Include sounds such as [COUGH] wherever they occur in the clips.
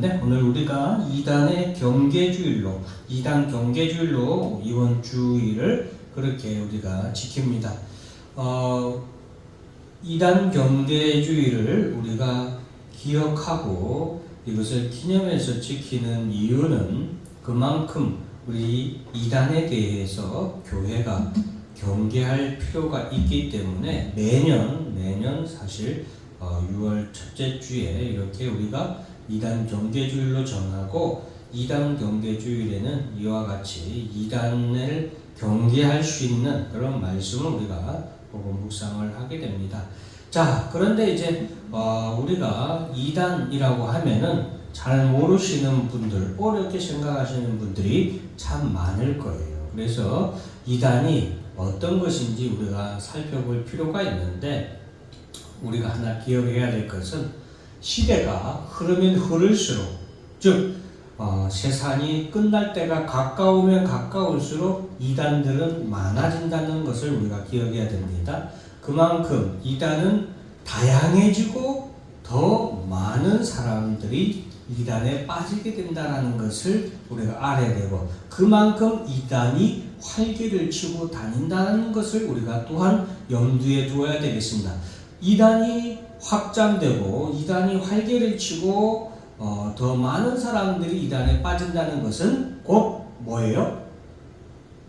있는데 오늘 우리가 2단의 경계주일로 2단 경계주일로 이번 주일을 그렇게 우리가 지킵니다. 어, 2단 경계주일을 우리가 기억하고 이것을 기념해서 지키는 이유는 그만큼 우리 2단에 대해서 교회가 경계할 필요가 있기 때문에 매년 매년 사실 어, 6월 첫째 주에 이렇게 우리가 2단 경계주일로 정하고 2단 경계주일에는 이와 같이 2단을 경계할 수 있는 그런 말씀을 우리가 보고 묵상을 하게 됩니다. 자, 그런데 이제 어, 우리가 2단이라고 하면은 잘 모르시는 분들, 어렵게 생각하시는 분들이 참 많을 거예요. 그래서 2단이 어떤 것인지 우리가 살펴볼 필요가 있는데 우리가 하나 기억해야 될 것은 시대가 흐르면 흐를수록 즉 어, 세상이 끝날 때가 가까우면 가까울수록 이단들은 많아진다는 것을 우리가 기억해야 됩니다. 그만큼 이단은 다양해지고 더 많은 사람들이 이단에 빠지게 된다는 것을 우리가 알아야 되고 그만큼 이단이 활기를 치고 다닌다는 것을 우리가 또한 염두에 두어야 되겠습니다. 이단이 확장되고 이단이 활기를 치고 어, 더 많은 사람들이 이단에 빠진다는 것은 곧 뭐예요?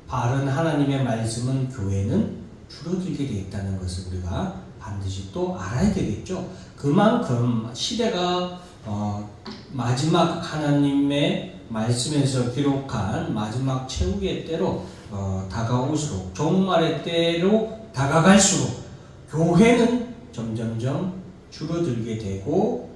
바른 하나님의 말씀은 교회는 줄어들게 되어 있다는 것을 우리가 반드시 또 알아야 되겠죠. 그만큼 시대가 어, 마지막 하나님의 말씀에서 기록한 마지막 최후의 때로 어, 다가올수록 종말의 때로 다가갈수록 교회는 점점점 줄어들게 되고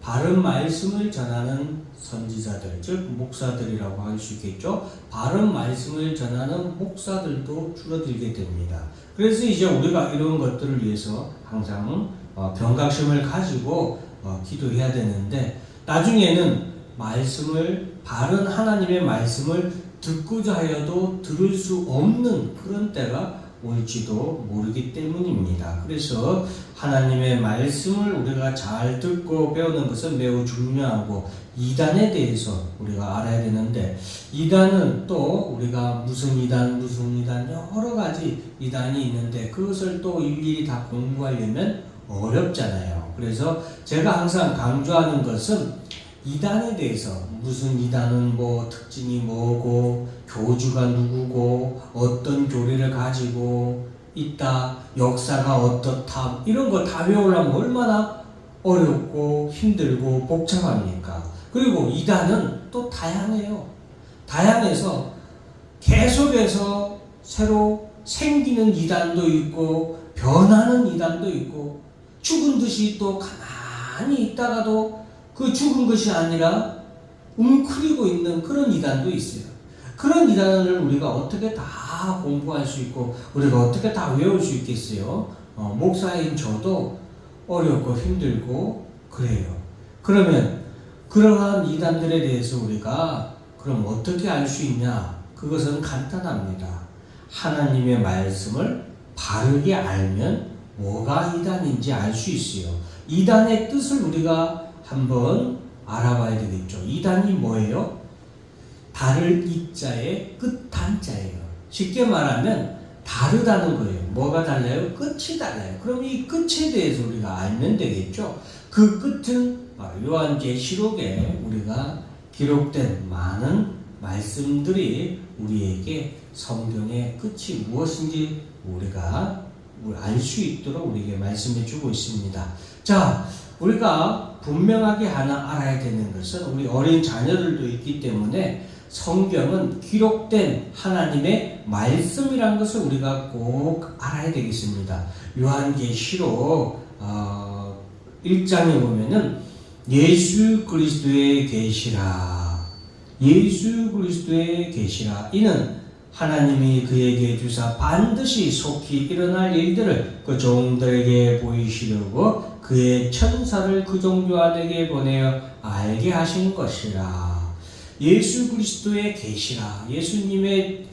바른 말씀을 전하는 선지자들, 즉 목사들이라고 할 수 있겠죠. 바른 말씀을 전하는 목사들도 줄어들게 됩니다. 그래서 이제 우리가 이런 것들을 위해서 항상 어, 경각심을 가지고 어, 기도해야 되는데 나중에는 말씀을 바른 하나님의 말씀을 듣고자 하여도 들을 수 없는 그런 때가 올지도 모르기 때문입니다. 그래서 하나님의 말씀을 우리가 잘 듣고 배우는 것은 매우 중요하고 이단에 대해서 우리가 알아야 되는데 이단은 또 우리가 무슨 이단 무슨 이단 여러 가지 이단이 있는데 그것을 또 일일이 다 공부하려면 어렵잖아요. 그래서 제가 항상 강조하는 것은 이단에 대해서 무슨 이단은 뭐 특징이 뭐고 교주가 누구고 어떤 교리를 가지고 있다 역사가 어떻다 이런 거 다 외우려면 얼마나 어렵고 힘들고 복잡합니까? 그리고 이단은 또 다양해요. 다양해서 계속해서 새로 생기는 이단도 있고 변하는 이단도 있고 죽은 듯이 또 가만히 있다가도 그 죽은 것이 아니라 웅크리고 있는 그런 이단도 있어요. 그런 이단을 우리가 어떻게 다 공부할 수 있고 우리가 어떻게 다 외울 수 있겠어요? 어, 목사인 저도 어렵고 힘들고 그래요. 그러면 그러한 이단들에 대해서 우리가 그럼 어떻게 알 수 있냐? 그것은 간단합니다. 하나님의 말씀을 바르게 알면 뭐가 이단인지 알 수 있어요. 이단의 뜻을 우리가 한번 알아봐야 되겠죠. 이단이 뭐예요? 다를 이자의 끝 단자예요. 쉽게 말하면 다르다는 거예요. 뭐가 달라요? 끝이 달라요. 그럼 이 끝에 대해서 우리가 알면 되겠죠. 그 끝은 요한계시록에 우리가 기록된 많은 말씀들이 우리에게 성경의 끝이 무엇인지 우리가 알 수 있도록 우리에게 말씀해 주고 있습니다. 자, 우리가 분명하게 하나 알아야 되는 것은 우리 어린 자녀들도 있기 때문에 성경은 기록된 하나님의 말씀이라는 것을 우리가 꼭 알아야 되겠습니다. 요한계시록 어, 1장에 보면은 예수 그리스도의 계시라 예수 그리스도의 계시라 이는 하나님이 그에게 주사 반드시 속히 일어날 일들을 그 종들에게 보이시려고 그의 천사를 그 종교아에게 보내어 알게 하신 것이라. 예수 그리스도의 계시라. 예수님의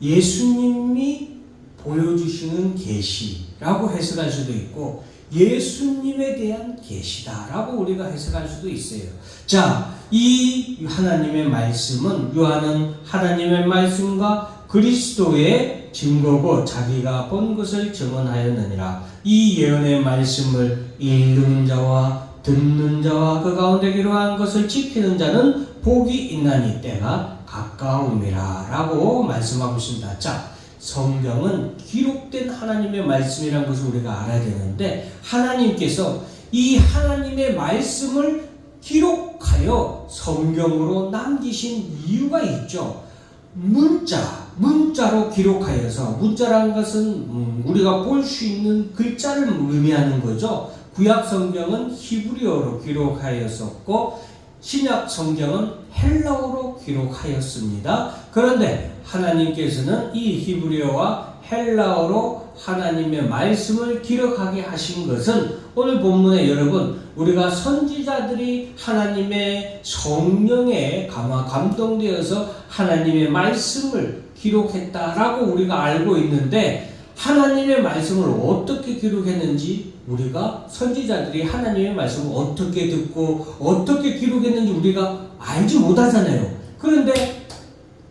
예수님이 보여주시는 계시라고 해석할 수도 있고 예수님에 대한 계시다라고 우리가 해석할 수도 있어요. 자, 이 하나님의 말씀은 요한은 하나님의 말씀과 그리스도의 증거고 자기가 본 것을 증언하였느니라. 이 예언의 말씀을 읽는 자와 듣는 자와 그 가운데 기록한 것을 지키는 자는 복이 있나니 때가 가까움이라 라고 말씀하고 있습니다. 자, 성경은 기록된 하나님의 말씀이라는 것을 우리가 알아야 되는데 하나님께서 이 하나님의 말씀을 기록하여 성경으로 남기신 이유가 있죠. 문자, 문자로 기록하여서 문자라는 것은 음, 우리가 볼 수 있는 글자를 의미하는 거죠. 구약 성경은 히브리어로 기록하였었고 신약 성경은 헬라어로 기록하였습니다. 그런데 하나님께서는 이 히브리어와 헬라어로 하나님의 말씀을 기록하게 하신 것은 오늘 본문에 여러분 우리가 선지자들이 하나님의 성령에 감화 감동되어서 하나님의 말씀을 기록했다라고 우리가 알고 있는데 하나님의 말씀을 어떻게 기록했는지 우리가 선지자들이 하나님의 말씀을 어떻게 듣고 어떻게 기록했는지 우리가 알지 못하잖아요. 그런데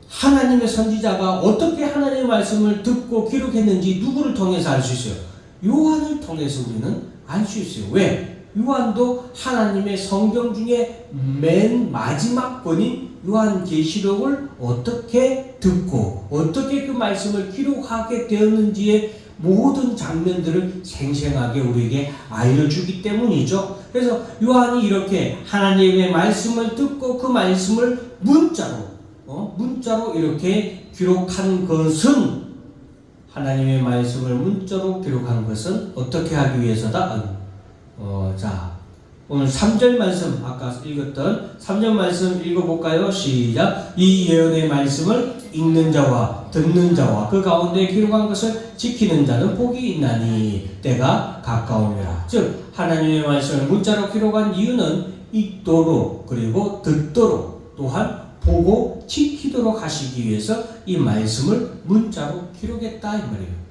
하나님의 선지자가 어떻게 하나님의 말씀을 듣고 기록했는지 누구를 통해서 알 수 있어요? 요한을 통해서 우리는 알 수 있어요. 왜? 요한도 하나님의 성경 중에 맨 마지막 권인 요한 계시록을 어떻게 듣고 어떻게 그 말씀을 기록하게 되었는지의 모든 장면들을 생생하게 우리에게 알려주기 때문이죠. 그래서 요한이 이렇게 하나님의 말씀을 듣고 그 말씀을 문자로 어? 문자로 이렇게 기록한 것은 하나님의 말씀을 문자로 기록한 것은 어떻게 하기 위해서다? 어, 자, 오늘 3절 말씀 아까 읽었던 3절 말씀 읽어볼까요? 시작. 이 예언의 말씀을 읽는 자와 듣는 자와 그 가운데 기록한 것을 지키는 자는 복이 있나니 때가 가까움이라. 즉 하나님의 말씀을 문자로 기록한 이유는 읽도록 그리고 듣도록 또한 보고 지키도록 하시기 위해서 이 말씀을 문자로 기록했다 이 말이에요.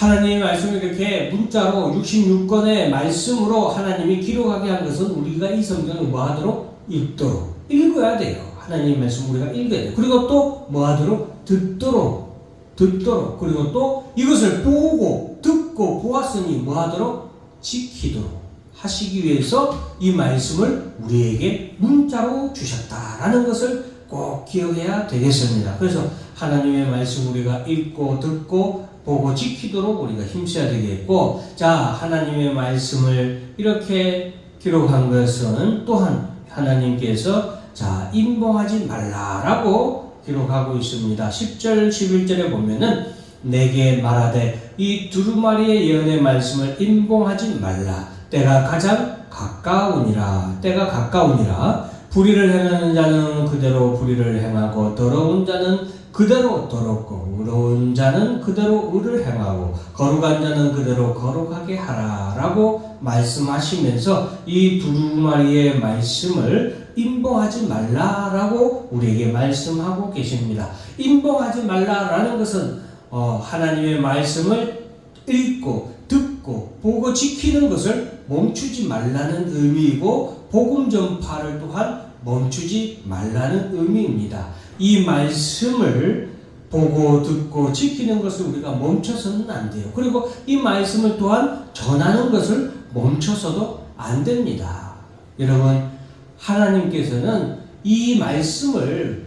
하나님의 말씀을 이렇게 문자로 66권의 말씀으로 하나님이 기록하게 한 것은 우리가 이 성경을 뭐 하도록 읽도록 읽어야 돼요. 하나님의 말씀 우리가 읽어야 돼요. 그리고 또 뭐 하도록 듣도록 듣도록 그리고 또 이것을 보고 듣고 보았으니 뭐 하도록 지키도록 하시기 위해서 이 말씀을 우리에게 문자로 주셨다라는 것을 꼭 기억해야 되겠습니다. 그래서 하나님의 말씀 우리가 읽고 듣고 보고 지키도록 우리가 힘써야 되겠고, 자, 하나님의 말씀을 이렇게 기록한 것은 또한 하나님께서 자, 인봉하지 말라라고 기록하고 있습니다. 10절, 11절에 보면은 내게 말하되 이 두루마리의 예언의 말씀을 인봉하지 말라. 때가 가장 가까우니라. 때가 가까우니라. 불의를 행하는 자는 그대로 불의를 행하고 더러운 자는 그대로 더럽고 의로운 자는 그대로 의를 행하고 거룩한 자는 그대로 거룩하게 하라라고 말씀하시면서 이 두루마리의 말씀을 인봉하지 말라라고 우리에게 말씀하고 계십니다. 인봉하지 말라라는 것은 어, 하나님의 말씀을 읽고 듣고 보고 지키는 것을 멈추지 말라는 의미이고 복음 전파를 또한 멈추지 말라는 의미입니다. 이 말씀을 보고 듣고 지키는 것을 우리가 멈춰서는 안 돼요. 그리고 이 말씀을 또한 전하는 것을 멈춰서도 안 됩니다. 여러분, 하나님께서는 이 말씀을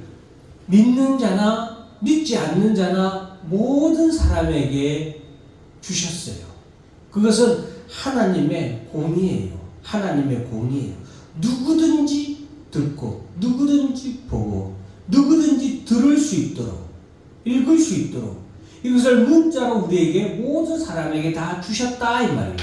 믿는 자나 믿지 않는 자나 모든 사람에게 주셨어요. 그것은 하나님의 공이에요. 하나님의 공이에요. 누구든지 듣고, 누구든지 보고, 수 있도록, 읽을 수 있도록, 이것을 문자로 우리에게 모든 사람에게 다 주셨다, 이 말이에요.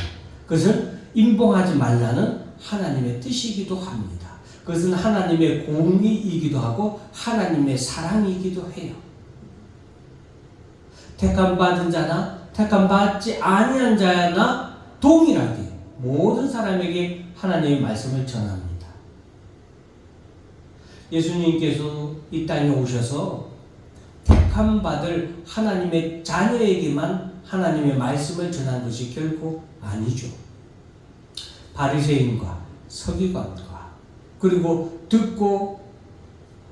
그것을 인봉하지 말라는 하나님의 뜻이기도 합니다. 그것은 하나님의 공의이기도 하고, 하나님의 사랑이기도 해요. 택함 받은 자나 택함 받지 아니한 자나 동일하게 모든 사람에게 하나님의 말씀을 전합니다. 예수님께서 이 땅에 오셔서 택함 받을 하나님의 자녀에게만 하나님의 말씀을 전한 것이 결코 아니죠. 바리새인과 서기관과 그리고 듣고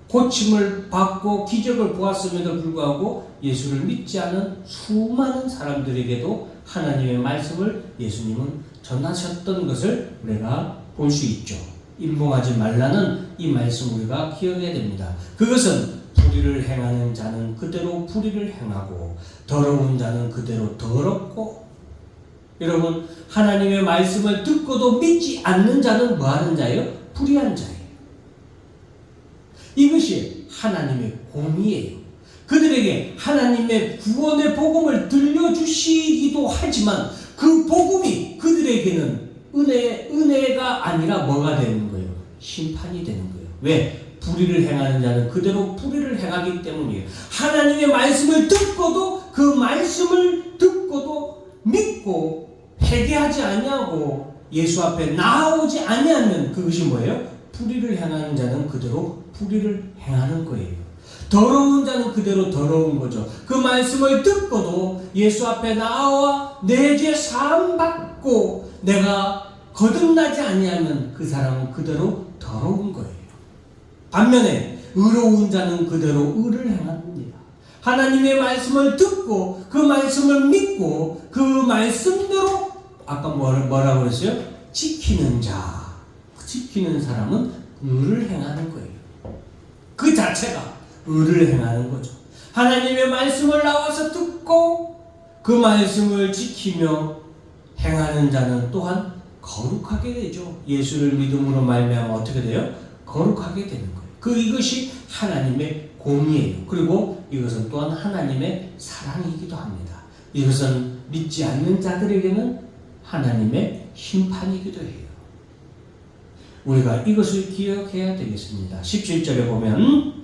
고침을 받고 기적을 보았음에도 불구하고 예수를 믿지 않은 수많은 사람들에게도 하나님의 말씀을 예수님은 전하셨던 것을 우리가 볼 수 있죠. 인봉하지 말라는 이 말씀 우리가 기억해야 됩니다. 그것은 불의를 행하는 자는 그대로 불의를 행하고 더러운 자는 그대로 더럽고 여러분 하나님의 말씀을 듣고도 믿지 않는 자는 뭐 하는 자예요? 불의한 자예요. 이것이 하나님의 공의예요. 그들에게 하나님의 구원의 복음을 들려주시기도 하지만 그 복음이 그들에게는 은혜, 은혜가 아니라 뭐가 되는 거예요? 심판이 되는 거예요. 왜? 불의를 행하는 자는 그대로 불의를 행하기 때문이에요. 하나님의 말씀을 듣고도 그 말씀을 듣고도 믿고 회개하지 아니하고 예수 앞에 나오지 아니하면 그것이 뭐예요? 불의를 행하는 자는 그대로 불의를 행하는 거예요. 더러운 자는 그대로 더러운 거죠. 그 말씀을 듣고도 예수 앞에 나와 내 죄 사함 받고 내가 거듭나지 아니하면 그 사람은 그대로 더러운 거예요. 반면에 의로운 자는 그대로 의를 행합니다. 하나님의 말씀을 듣고 그 말씀을 믿고 그 말씀대로 아까 뭐라- 뭐라고 그랬어요? 지키는 자, 지키는 사람은 의를 행하는 거예요. 그 자체가 의를 행하는 거죠. 하나님의 말씀을 나와서 듣고 그 말씀을 지키며 행하는 자는 또한 거룩하게 되죠. 예수를 믿음으로 말미암아 어떻게 돼요? 거룩하게 되는 거예요. 그 이것이 하나님의 공의예요. 그리고 이것은 또한 하나님의 사랑이기도 합니다. 이것은 믿지 않는 자들에게는 하나님의 심판이기도 해요. 우리가 이것을 기억해야 되겠습니다. 17절에 보면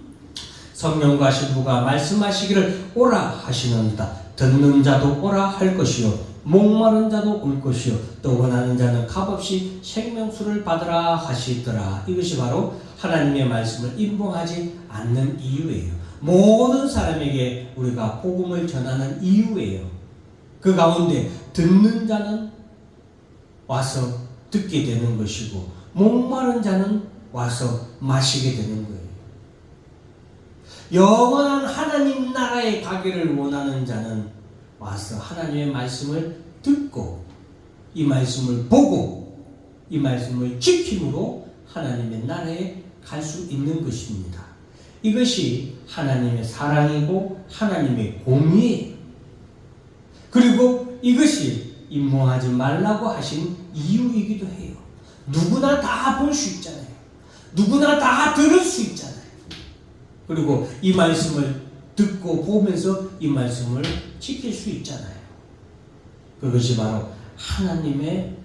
성령과 신부가 말씀하시기를 오라 하시는다. 듣는 자도 오라 할 것이요. 목마른 자도 올 것이요. 또 원하는 자는 값없이 생명수를 받으라 하시더라. 이것이 바로 하나님의 말씀을 인봉하지 않는 이유예요. 모든 사람에게 우리가 복음을 전하는 이유예요. 그 가운데 듣는 자는 와서 듣게 되는 것이고 목마른 자는 와서 마시게 되는 거예요. 영원한 하나님 나라에 가기를 원하는 자는 와서 하나님의 말씀을 듣고 이 말씀을 보고 이 말씀을 지킴으로 하나님의 나라에 갈 수 있는 것입니다. 이것이 하나님의 사랑이고 하나님의 공의예요. 그리고 이것이 임몽하지 말라고 하신 이유이기도 해요. 누구나 다 볼 수 있잖아요. 누구나 다 들을 수 있잖아요. 그리고 이 말씀을 듣고 보면서 이 말씀을 지킬 수 있잖아요. 그것이 바로 하나님의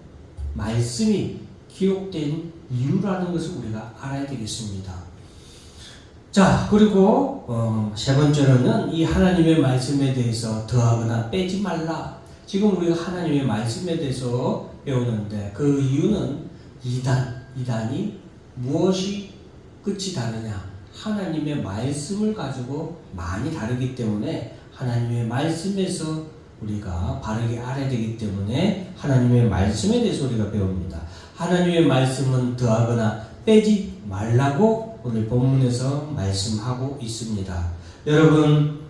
말씀이 기록된 이유라는 것을 우리가 알아야 되겠습니다. 자, 그리고 어, 세 번째로는 이 하나님의 말씀에 대해서 더하거나 빼지 말라. 지금 우리가 하나님의 말씀에 대해서 배우는데 그 이유는 이단, 이단이 무엇이 끝이 다르냐? 하나님의 말씀을 가지고 많이 다르기 때문에 하나님의 말씀에서 우리가 바르게 알아야 되기 때문에 하나님의 말씀에 대해서 우리가 배웁니다. 하나님의 말씀은 더하거나 빼지 말라고 오늘 본문에서 말씀하고 있습니다. 여러분,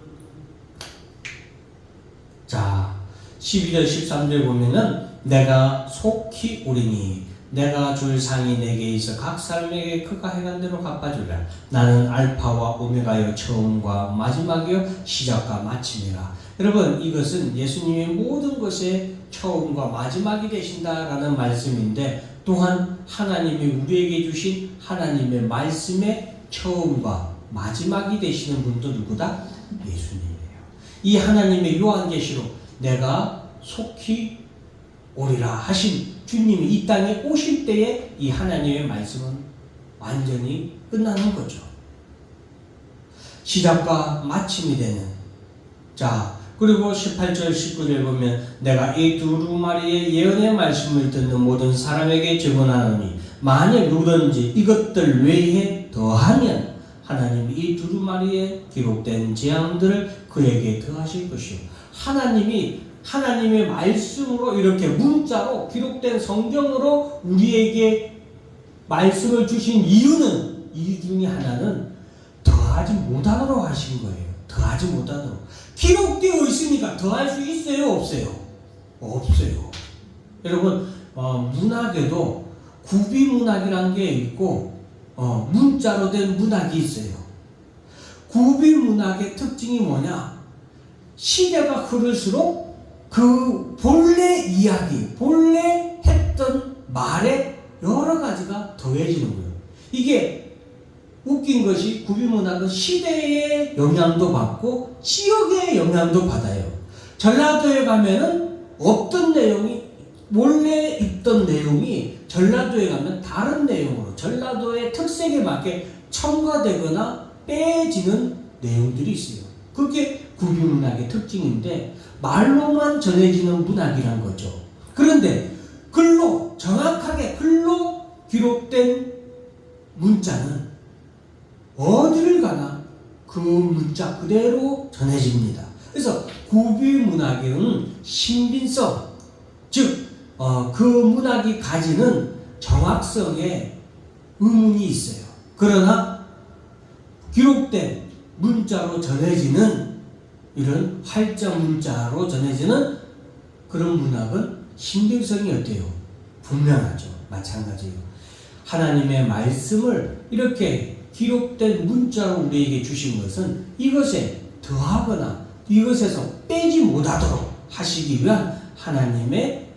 자, 12절 13절 보면은 내가 속히 오리니 내가 줄 상이 내게 있어 각 사람에게 그가 행한 대로 갚아주라. 나는 알파와 오메가여 처음과 마지막이요 시작과 마침이라. 여러분 이것은 예수님의 모든 것의 처음과 마지막이 되신다라는 말씀인데 또한 하나님이 우리에게 주신 하나님의 말씀의 처음과 마지막이 되시는 분도 누구다? 예수님이에요. 이 하나님의 요한계시록 내가 속히 오리라 하신 주님이 이 땅에 오실 때에 이 하나님의 말씀은 완전히 끝나는 거죠. 시작과 마침이 되는. 자, 그리고 18절 19절 보면 내가 이 두루마리의 예언의 말씀을 듣는 모든 사람에게 증언하노니 만일 누구든지 이것들 외에 더하면 하나님이 이 두루마리에 기록된 재앙들을 그에게 더하실 것이요. 하나님이 하나님의 말씀으로 이렇게 문자로 기록된 성경으로 우리에게 말씀을 주신 이유는 이 중에 하나는 더하지 못하도록 하신 거예요. 더하지 못하도록. 기록되어 있으니까 더할 수 있어요, 없어요? 없어요. 여러분 어, 문학에도 구비 문학이라는 게 있고 어, 문자로 된 문학이 있어요. 구비 문학의 특징이 뭐냐? 시대가 흐를수록 그 본래 이야기, 본래 했던 말에 여러 가지가 더해지는 거예요. 이게 웃긴 것이 구비문학은 시대의 영향도 받고 지역의 영향도 받아요. 전라도에 가면은 어떤 내용이 원래 있던 내용이 전라도에 가면 다른 내용으로 전라도의 특색에 맞게 첨가되거나 빼지는 내용들이 있어요. 그게 구비문학의 특징인데 말로만 전해지는 문학이란 거죠. 그런데 글로 정확하게 글로 기록된 문자는 어디를 가나 그 문자 그대로 전해집니다. 그래서 구비문학은 신빙성, 즉, 어, 그 문학이 가지는 정확성에 의문이 있어요. 그러나 기록된 문자로 전해지는 이런 활자 문자로 전해지는 그런 문학은 신빙성이 어때요? 분명하죠. 마찬가지예요. 하나님의 말씀을 이렇게 기록된 문자로 우리에게 주신 것은 이것에 더하거나 이것에서 빼지 못하도록 하시기 위한 하나님의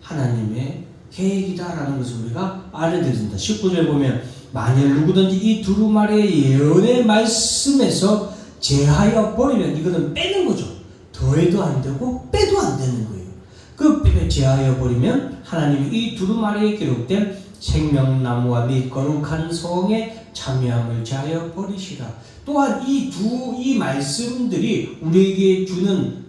하나님의 계획이다라는 것을 우리가 알아들습니다. 19절 보면 만일 누구든지 이 두루마리의 예언의 말씀에서 제하여 버리면 이거는 빼는 거죠. 더해도 안 되고 빼도 안 되는 거예요. 그 빼- 제하여 버리면 하나님이 이 두루마리에 기록된 생명나무와 및 거룩한 성에 참여함을 제하여 버리시라. 또한 이두이 말씀들이 우리에게 주는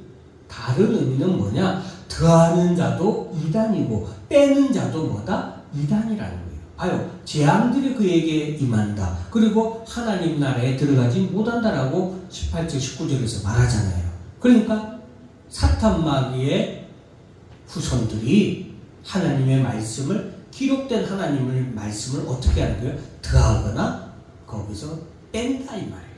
다른 의미는 뭐냐? 더하는 자도 이단이고 빼는 자도 뭐다? 이단이라는 거예요. 봐요. 재앙들이 그에게 임한다. 그리고 하나님 나라에 들어가지 못한다라고 18절 19절에서 말하잖아요. 그러니까 사탄 마귀의 후손들이 하나님의 말씀을 기록된 하나님의 말씀을 어떻게 하는 거예요? 더하거나 거기서 뺀다 이 말이에요.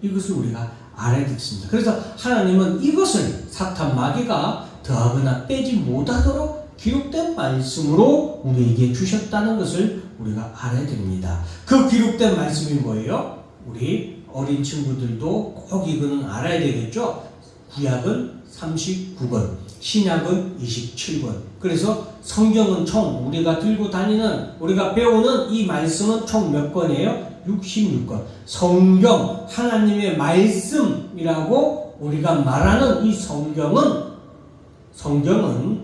이것을 우리가 알아야 되겠습니다. 그래서 하나님은 이것을 사탄 마귀가 더하거나 빼지 못하도록 기록된 말씀으로 우리에게 주셨다는 것을 우리가 알아야 됩니다. 그 기록된 말씀이 뭐예요? 우리 어린 친구들도 꼭 이거는 알아야 되겠죠? 구약은 39권, 신약은 27권. 그래서 성경은 총 우리가 들고 다니는 우리가 배우는 이 말씀은 총 몇 권이에요? 66권. 성경 하나님의 말씀이라고 우리가 말하는 이 성경은 성경은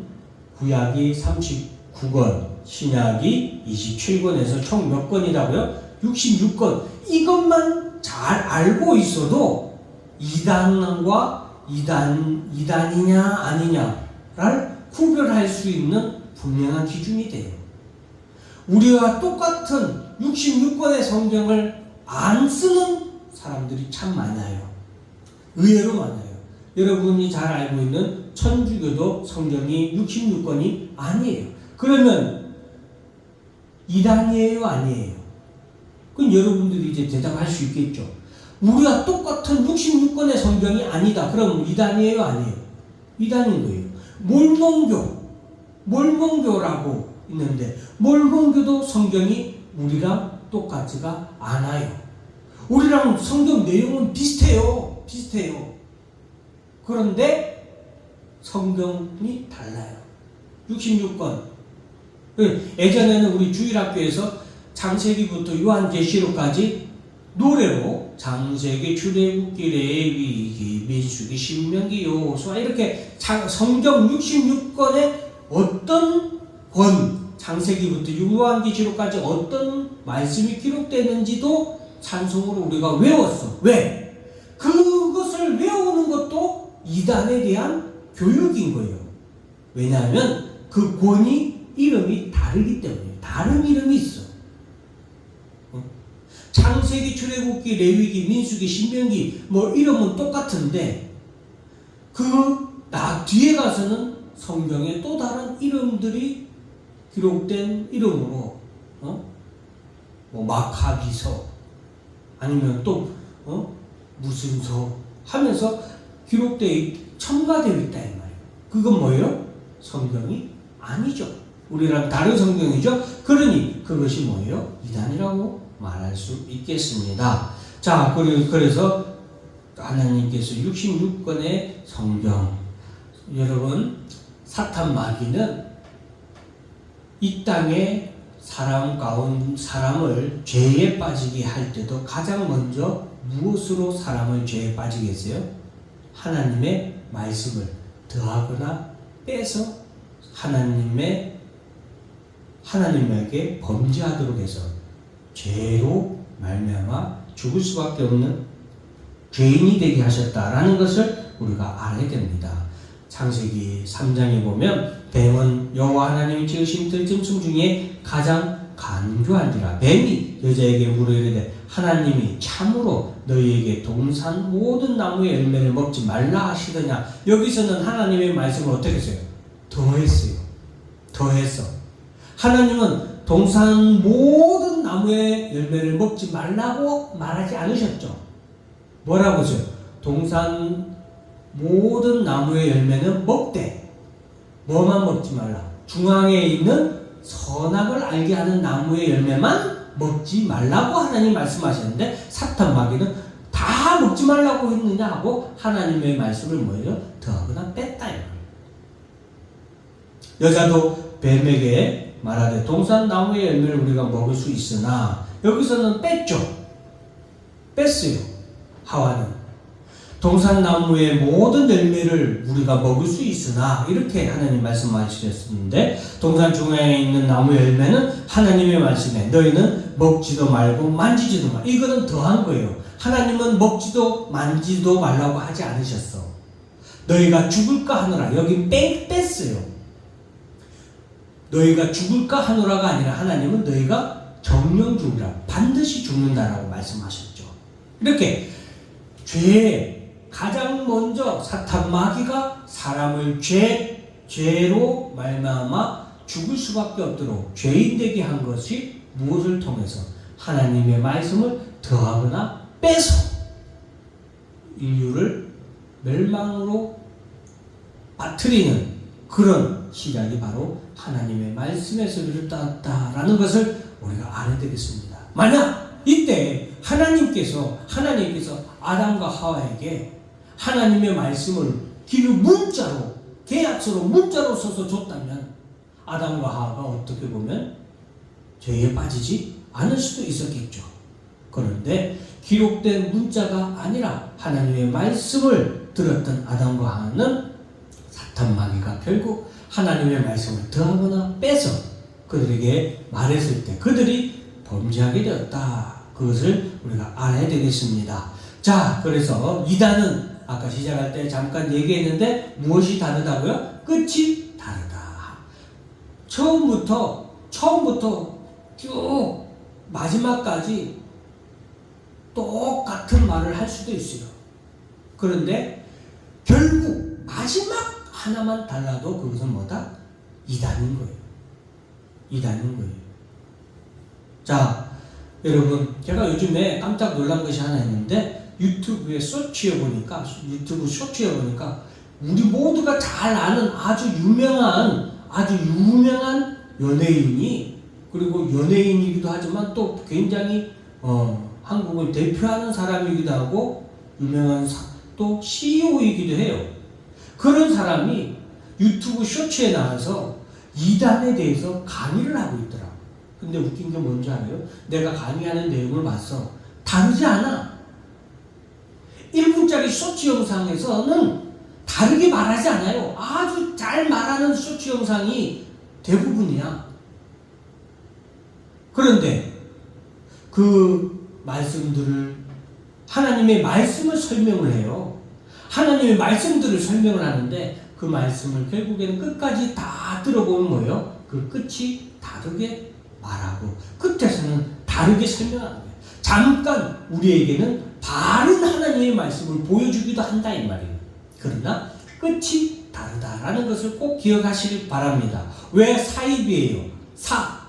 구약이 39권, 신약이 27권에서 총 몇 권이라고요? 66권. 이것만 잘 알고 있어도 이단과 이단 이단이냐 아니냐를 구별할 수 있는 분명한 기준이 돼요. 우리와 똑같은 66권의 성경을 안 쓰는 사람들이 참 많아요. 의외로 많아요. 여러분이 잘 알고 있는 천주교도 성경이 66권이 아니에요. 그러면 이단이에요, 아니에요? 그럼 여러분들이 이제 대답할 수 있겠죠. 우리가 똑같은 66권의 성경이 아니다. 그럼 이단이에요, 아니에요? 이단인 거예요. 몰몬교, 몰몬교라고 있는데 몰몬교도 성경이 우리랑 똑같지가 않아요. 우리랑 성경 내용은 비슷해요. 비슷해요. 그런데 성경이 달라요. 66권. 예전에는 우리 주일학교에서 창세기부터 요한계시록까지 노래로 장세기, 출애굽기, 레위기, 민수기, 신명기, 여호수아 이렇게 장- 성경 66권의 어떤 권 장세기부터 요한계시록까지 어떤 말씀이 기록되는지도 찬송으로 우리가 외웠어. 왜? 그것을 외우는 것도 이단에 대한 교육인 거예요. 왜냐하면 그 권이 이름이 다르기 때문에 다른 이름이 있어. 어? 창세기, 출애굽기, 레위기, 민수기, 신명기 뭐 이름은 똑같은데 그 뒤에 가서는 성경에 또 다른 이름들이 기록된 이름으로 어? 뭐 마카비서 아니면 또 어? 무슨 서 하면서 기록되어 있- 첨가되어 있다 이 말이에요. 그건 뭐예요? 성경이 아니죠. 우리랑 다른 성경이죠. 그러니 그것이 뭐예요? 이단이라고 말할 수 있겠습니다. 자, 그리고 그래서 하나님께서 66권의 성경 여러분 사탄 마귀는 이 땅에 사람 가운 사람을 죄에 빠지게 할 때도 가장 먼저 무엇으로 사람을 죄에 빠지게 했어요? 하나님의 말씀을 더하거나 빼서 하나님의 하나님에게 범죄하도록 해서 죄로 말미암아 죽을 수밖에 없는 죄인이 되게 하셨다라는 것을 우리가 알아야 됩니다. 창세기 3장에 보면 뱀은 여호와 하나님이 지으신 들짐승 중에 가장 간교한지라 뱀이 여자에게 물으려되 하나님이 참으로 너희에게 동산 모든 나무의 열매를 먹지 말라 하시더냐 여기서는 하나님의 말씀을 어떻게 했어요? 더했어요. 더했어. 하나님은 동산 모든 나무의 열매를 먹지 말라고 말하지 않으셨죠. 뭐라고 했어요? 동산 모든 나무의 열매는 먹되 뭐만 먹지 말라. 중앙에 있는 선악을 알게 하는 나무의 열매만 먹지 말라고 하나님 말씀하셨는데 사탄 마귀는 다 먹지 말라고 했느냐 하고 하나님의 말씀을 뭐예요? 더하거나 뺐다. 여자도 뱀에게 말하되 동산 나무의 열매를 우리가 먹을 수 있으나 여기서는 뺐죠. 뺐어요. 하와는 동산 나무의 모든 열매를 우리가 먹을 수 있으나 이렇게 하나님 말씀하셨는데 동산 중앙에 있는 나무 열매는 하나님의 말씀에 너희는 먹지도 말고 만지지도 말. 이거는 더한 거예요. 하나님은 먹지도 만지도 말라고 하지 않으셨어. 너희가 죽을까 하노라. 여기 뺑 뺐어요. 너희가 죽을까 하노라가 아니라 하나님은 너희가 정령 죽으라. 반드시 죽는다라고 말씀하셨죠. 이렇게 죄 가장 먼저 사탄 마귀가 사람을 죄 죄로 말미암아 죽을 수밖에 없도록 죄인 되게 한 것이 무엇을 통해서 하나님의 말씀을 더하거나 빼서 인류를 멸망으로 빠뜨리는 그런 시작이 바로 하나님의 말씀에서 비롯되었다라는 것을 우리가 알아야 되겠습니다. 만약 이때 하나님께서 하나님께서 아담과 하와에게 하나님의 말씀을 기를 문자로 계약서로 문자로 써서 줬다면 아담과 하와가 어떻게 보면 죄에 빠지지 않을 수도 있었겠죠. 그런데 기록된 문자가 아니라 하나님의 말씀을 들었던 아담과 하와는 사탄 마귀가 결국 하나님의 말씀을 더하거나 빼서 그들에게 말했을 때 그들이 범죄하게 되었다. 그것을 우리가 알아야 되겠습니다. 자, 그래서 이단은 아까 시작할 때 잠깐 얘기했는데 무엇이 다르다고요? 끝이 다르다. 처음부터 처음부터 쭉 마지막까지 똑같은 말을 할 수도 있어요. 그런데 결국 마지막 하나만 달라도 그것은 뭐다? 이단인 거예요. 이단인 거예요. 자, 여러분, 제가 요즘에 깜짝 놀란 것이 하나 있는데 유튜브에 쇼츠에 보니까 유튜브 쇼츠에 보니까 우리 모두가 잘 아는 아주 유명한 아주 유명한 연예인이 그리고 연예인이기도 하지만 또 굉장히 어, 한국을 대표하는 사람이기도 하고 유명한 사, 또 CEO이기도 해요. 그런 사람이 유튜브 쇼츠에 나와서 이단에 대해서 강의를 하고 있더라. 근데 웃긴 게 뭔지 알아요? 내가 강의하는 내용을 봤어. 다르지 않아. 1분짜리 쇼츠 영상에서는 다르게 말하지 않아요. 아주 잘 말하는 쇼츠 영상이 대부분이야. 그런데 그 말씀들을 하나님의 말씀을 설명을 해요. 하나님의 말씀들을 설명을 하는데 그 말씀을 결국에는 끝까지 다 들어보면 뭐예요? 그 끝이 다르게 말하고 끝에서는 다르게 설명하는 거예요. 잠깐 우리에게는 바른 하나님의 말씀을 보여주기도 한다 이 말이에요. 그러나 끝이 다르다라는 것을 꼭 기억하시길 바랍니다. 왜 사입이에요? 사.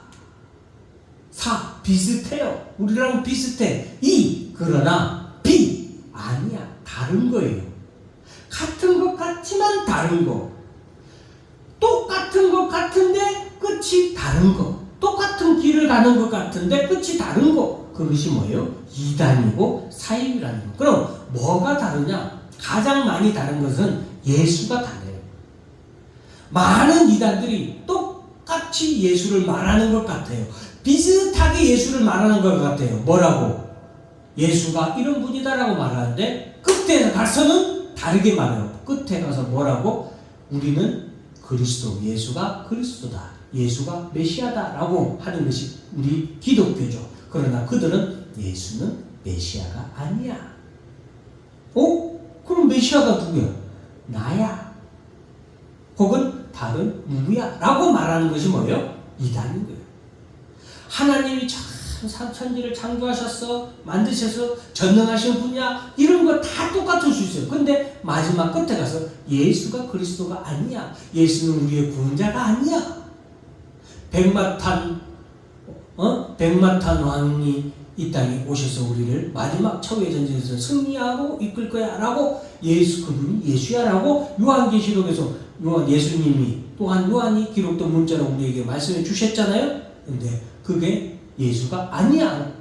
사. 비슷해요. 우리랑 비슷해. 이. 그러나 비. 아니야. 다른 거예요. 같은 것 같지만 다른 거. 똑같은 것 같은데 끝이 다른 거. 똑같은 길을 가는 것 같은데 끝이 다른 거. 그것이 뭐예요? 이단이고 사입이라는 거. 그럼 뭐가 다르냐? 가장 많이 다른 것은 예수가 다르요. 많은 이단들이 똑같이 예수를 말하는 것 같아요. 비슷하게 예수를 말하는 것 같아요. 뭐라고? 예수가 이런 분이다라고 말하는데 끝에 가서는 다르게 말해요. 끝에 가서 뭐라고? 우리는 그리스도, 예수가 그리스도다. 예수가 메시아다라고 하는 것이 우리 기독교죠. 그러나 그들은 예수는 메시아가 아니야. 어? 그럼 메시아가 누구야? 나야. 혹은 다른 누구야? 라고 말하는 것이 뭐예요? 이단인 거예요. 하나님이 참 천지를 창조하셨어, 만드셔서 전능하신 분이야, 이런 거 다 똑같을 수 있어요. 근데 마지막 끝에 가서 예수가 그리스도가 아니야. 예수는 우리의 구원자가 아니야. 백마탄, 어? 백마탄 왕이 이 땅에 오셔서 우리를 마지막 최후의 전쟁에서 승리하고 이끌 거야 라고 예수 그분이 예수야 라고 요한계시록에서 요한 예수님이 또한 요한이 기록된 문자로 우리에게 말씀해 주셨잖아요 근데 그게 예수가 아니야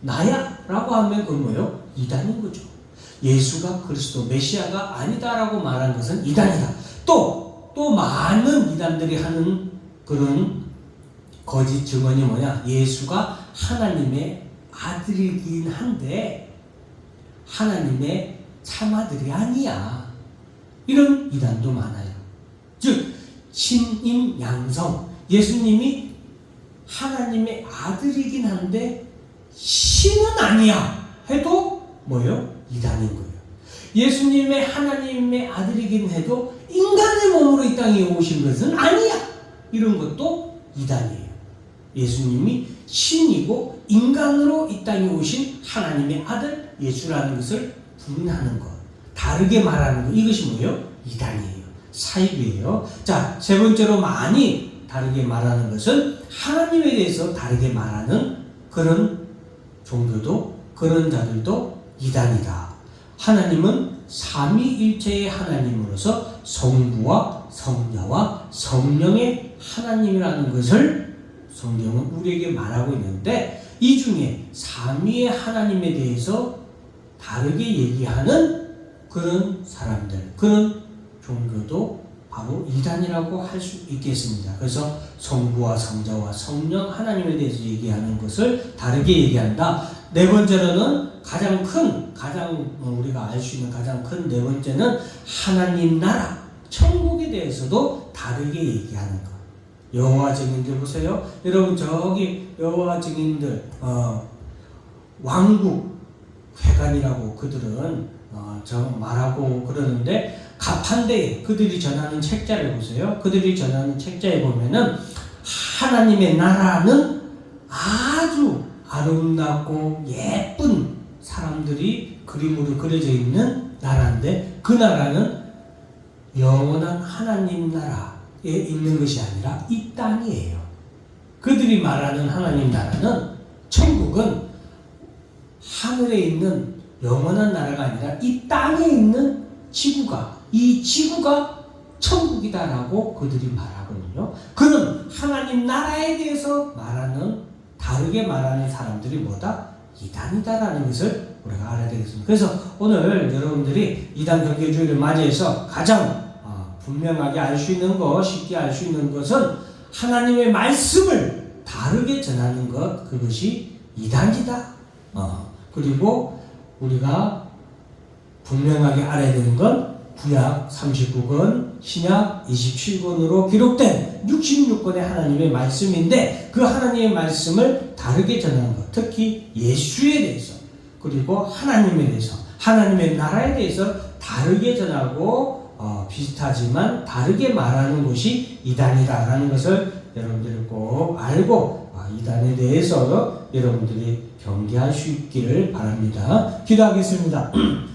나야 라고 하면 그건 뭐예요? 이단인 거죠 예수가 그리스도 메시아가 아니다라고 말한 것은 이단이다 또, 또 많은 이단들이 하는 그런 거짓 증언이 뭐냐 예수가 하나님의 아들이긴 한데 하나님의 참아들이 아니야. 이런 이단도 많아요. 즉 신임 양성 예수님이 하나님의 아들이긴 한데 신은 아니야 해도 뭐요? 이단인 거예요. 예수님의 하나님의 아들이긴 해도 인간의 몸으로 이 땅에 오신 것은 아니야. 이런 것도 이단이에요. 예수님이 신이고 인간으로 이 땅에 오신 하나님의 아들 예수라는 것을 부인하는 것, 다르게 말하는 것 이것이 뭐예요? 이단이에요. 사입이에요. 자, 세 번째로 많이 다르게 말하는 것은 하나님에 대해서 다르게 말하는 그런 종교도 그런 자들도 이단이다. 하나님은 삼위일체의 하나님으로서 성부와 성자와 성령의 하나님이라는 것을 성경은 우리에게 말하고 있는데 이 중에 삼위의 하나님에 대해서 다르게 얘기하는 그런 사람들, 그런 종교도 바로 이단이라고 할 수 있겠습니다. 그래서 성부와 성자와 성령 하나님에 대해서 얘기하는 것을 다르게 얘기한다. 네 번째로는 가장 큰, 가장 우리가 알 수 있는 가장 큰 네 번째는 하나님 나라, 천국에 대해서도 다르게 얘기하는 것. 여호와 증인들 보세요. 여러분 저기 여호와 증인들 어, 왕국 회관이라고 그들은 어, 저 말하고 그러는데 가판대 그들이 전하는 책자를 보세요. 그들이 전하는 책자에 보면은 하나님의 나라는 아주 아름답고 예쁜 사람들이 그림으로 그려져 있는 나라인데 그 나라는 영원한 하나님 나라에 있는 것이 아니라 이 땅이에요. 그들이 말하는 하나님 나라는 천국은 하늘에 있는 영원한 나라가 아니라 이 땅에 있는 지구가 이 지구가 천국이다라고 그들이 말하거든요. 그는 하나님 나라에 대해서 말하는 다르게 말하는 사람들이 뭐다? 이단이다라는 것을 우리가 알아야 되겠습니다. 그래서 오늘 여러분들이 이단 경계주의를 맞이해서 가장 어, 분명하게 알 수 있는 것, 쉽게 알 수 있는 것은 하나님의 말씀을 다르게 전하는 것, 그것이 이단이다. 어, 그리고 우리가 분명하게 알아야 되는 건 구약 39권, 신약 27권으로 기록된 66권의 하나님의 말씀인데 그 하나님의 말씀을 다르게 전하는 것, 특히 예수에 대해서 그리고 하나님에 대해서 하나님의 나라에 대해서 다르게 전하고 어, 비슷하지만 다르게 말하는 것이 이단이다라는 것을 여러분들이 꼭 알고 아, 이단에 대해서 여러분들이 경계할 수 있기를 바랍니다. 기도하겠습니다. [CLEARS THROAT]